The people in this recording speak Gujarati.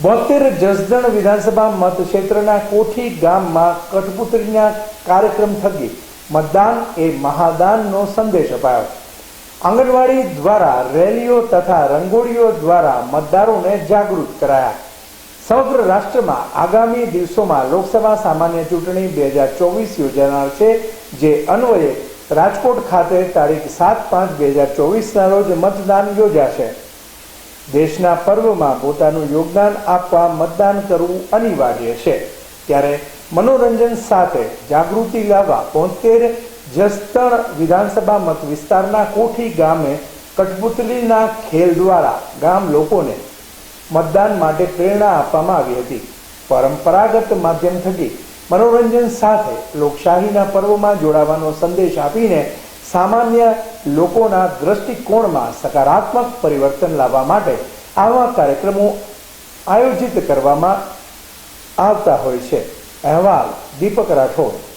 બોતેર જસદણ વિધાનસભા મતક્ષેત્રના કોઠી ગામમાં કઠપુતળીના કાર્યક્રમ થકી મતદાન એ મહાદાનનો સંદેશ અપાયો. આંગણવાડી દ્વારા રેલીઓ તથા રંગોળીઓ દ્વારા મતદારોને જાગૃત કરાયા. સમગ્ર રાષ્ટ્રમાં આગામી દિવસોમાં લોકસભા સામાન્ય ચૂંટણી બે હજાર ચોવીસ યોજાનાર છે, જે અન્વયે રાજકોટ ખાતે તારીખ સાત પાંચ બે હજાર ચોવીસના રોજ મતદાન યોજાશે. દેશના પર્વમાં પોતાનું યોગદાન આપવા મતદાન કરવું અનિવાર્ય છે. ત્યારે મનોરંજન સાથે જાગૃતિ લાવવા પોતેર જસ્તણ વિધાનસભા મત વિસ્તારના કોઠી ગામે કઠપુતલીના ખેલ દ્વારા ગામ લોકોને મતદાન માટે પ્રેરણા આપવામાં આવી હતી. પરંપરાગત માધ્યમ થકી મનોરંજન સાથે લોકશાહીના પર્વમાં જોડાવાનો સંદેશ આપીને સામાન્ય લોકોના દ્રષ્ટિકોણમાં સકારાત્મક પરિવર્તન લાવવા માટે આવા કાર્યક્રમો આયોજિત કરવામાં આવતા હોય છે. અહેવાલ દીપક રાઠોડ